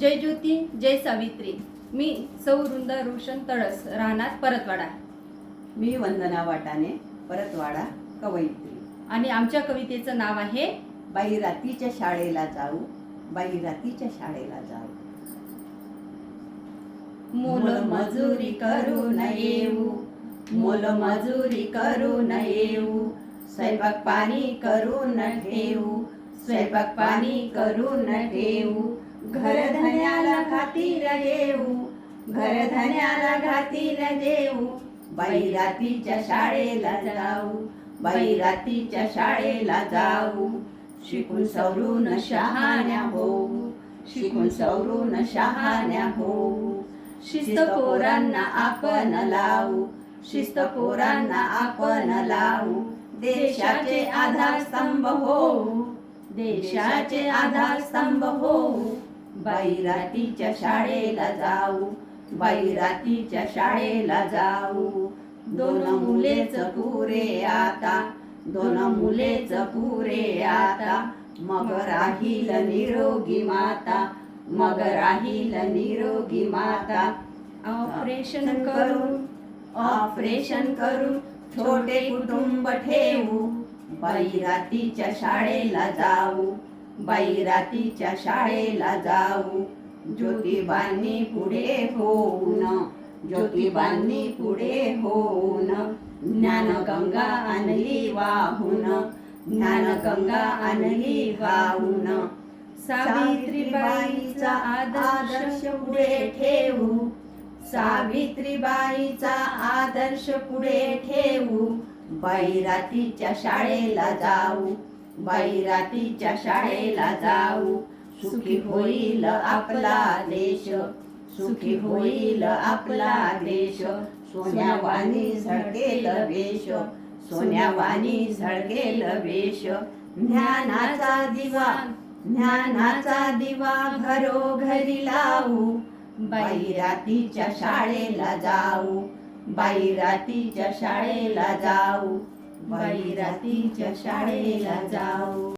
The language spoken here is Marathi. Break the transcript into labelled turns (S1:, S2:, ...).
S1: जय ज्योती जय सावित्री. मी सौ वृंदा रोशन तळस राहणार परतवाडा.
S2: मी वंदना वाटाणे परतवाडा कवयित्री.
S1: आणि आमच्या कवितेचं नाव आहे
S2: बाई रातीच्या शाळेला जाऊ बाई रातीच्या शाळेला जाऊ.
S1: मोल मजुरी करून येऊ
S2: मोल मजुरी करून येऊ स्वयंपाक पाणी करून ठेवू स्वयंपाक पाणी करून ठेवू घर धन्याला खातील येऊ घर धन्याला घातील देऊ. बाई रातीच्या शाळेला जाऊ बाई रातीच्या शाळेला जाऊ. शिकून सवरून शहाण्या होऊ शिकून सवरून शहाण्या होऊ. शिस्त पोरांना आपण लावू शिस्त पोरांना आपण लावू. देशाचे आधारस्तंभ होऊ देशाचे आधारस्तंभ होऊ. बाई रातीच्या शाळेला जाऊ बाई रातीच्या शाळेला जाऊ. दोन मुलेच पुरे आता दोन मुलेच पुरे आता. मग राहील निरोगी माता मग राहील निरोगी माता.
S1: ऑपरेशन करून
S2: ऑपरेशन करून छोटे कुटुंब ठेवू. बाई रातीच्या शाळेला जाऊ. बाई रातीच्या शाळेला जाऊ. ज्योतिबांनी पुढे होऊन ज्योतिबांनी पुढे होऊन ज्ञानगंगा आणली वाहून ज्ञानगंगा आणली वाहून. सावित्रीबाईचा आदर्श पुढे ठेवू. सावित्रीबाईचा आदर्श पुढे ठेवू. बाई रातीच्या शाळेला जाऊ. बाई रातीच्या शाळेला जाऊ. सुखी होईल आपला देश. सुखी होईल आपला देश. सोन्यावानी झळकेल वेश. सोन्यावानी झळकेल वेश. ज्ञानाचा दिवा ज्ञानाचा दिवा घरोघरी लावू. बाई रातीच्या शाळेला जाऊ. बाई रातीच्या शाळेला जाऊ. बाई रात्रीच्या शाळेला जाऊ.